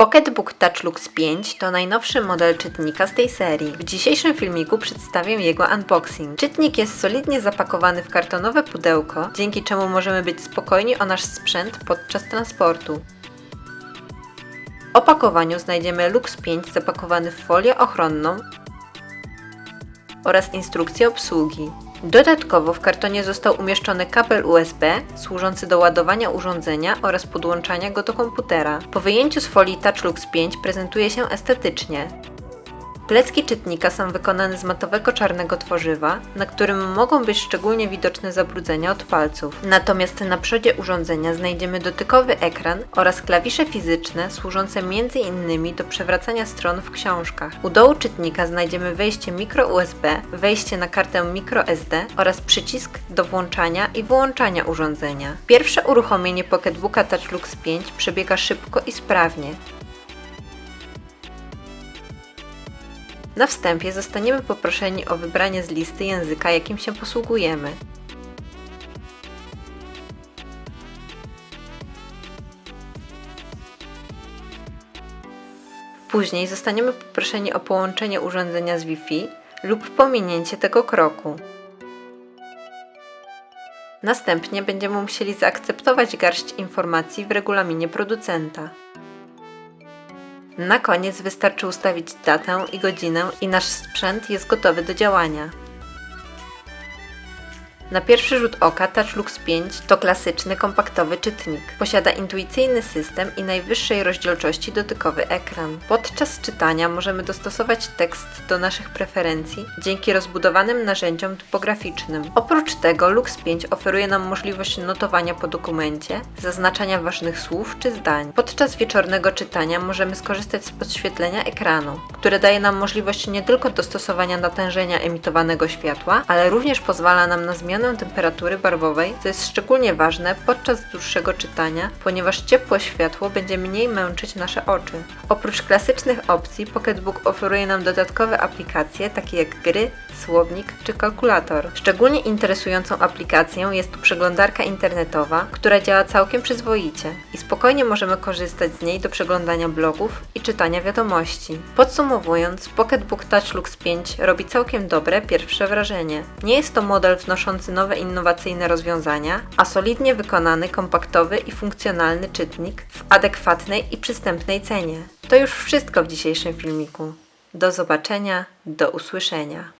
Pocketbook Touch Lux 5 to najnowszy model czytnika z tej serii. W dzisiejszym filmiku przedstawię jego unboxing. Czytnik jest solidnie zapakowany w kartonowe pudełko, dzięki czemu możemy być spokojni o nasz sprzęt podczas transportu. W opakowaniu znajdziemy Lux 5 zapakowany w folię ochronną oraz instrukcję obsługi. Dodatkowo w kartonie został umieszczony kabel USB służący do ładowania urządzenia oraz podłączania go do komputera. Po wyjęciu z folii TouchLux 5 prezentuje się estetycznie. Plecki czytnika są wykonane z matowego czarnego tworzywa, na którym mogą być szczególnie widoczne zabrudzenia od palców. Natomiast na przodzie urządzenia znajdziemy dotykowy ekran oraz klawisze fizyczne służące m.in. do przewracania stron w książkach. U dołu czytnika znajdziemy wejście micro USB, wejście na kartę microSD oraz przycisk do włączania i wyłączania urządzenia. Pierwsze uruchomienie Pocketbooka TouchLux 5 przebiega szybko i sprawnie. Na wstępie zostaniemy poproszeni o wybranie z listy języka, jakim się posługujemy. Później zostaniemy poproszeni o połączenie urządzenia z Wi-Fi lub pominięcie tego kroku. Następnie będziemy musieli zaakceptować garść informacji w regulaminie producenta. Na koniec wystarczy ustawić datę i godzinę i nasz sprzęt jest gotowy do działania. Na pierwszy rzut oka TouchLux 5 to klasyczny kompaktowy czytnik. Posiada intuicyjny system i najwyższej rozdzielczości dotykowy ekran. Podczas czytania możemy dostosować tekst do naszych preferencji dzięki rozbudowanym narzędziom typograficznym. Oprócz tego Lux 5 oferuje nam możliwość notowania po dokumencie, zaznaczania ważnych słów czy zdań. Podczas wieczornego czytania możemy skorzystać z podświetlenia ekranu, które daje nam możliwość nie tylko dostosowania natężenia emitowanego światła, ale również pozwala nam na zmianę temperatury barwowej, co jest szczególnie ważne podczas dłuższego czytania, ponieważ ciepłe światło będzie mniej męczyć nasze oczy. Oprócz klasycznych opcji, Pocketbook oferuje nam dodatkowe aplikacje, takie jak gry, słownik czy kalkulator. Szczególnie interesującą aplikacją jest tu przeglądarka internetowa, która działa całkiem przyzwoicie i spokojnie możemy korzystać z niej do przeglądania blogów i czytania wiadomości. Podsumowując, Pocketbook Touch Lux 5 robi całkiem dobre pierwsze wrażenie. Nie jest to model wnoszący nowe innowacyjne rozwiązania, a solidnie wykonany, kompaktowy i funkcjonalny czytnik w adekwatnej i przystępnej cenie. To już wszystko w dzisiejszym filmiku. Do zobaczenia, do usłyszenia.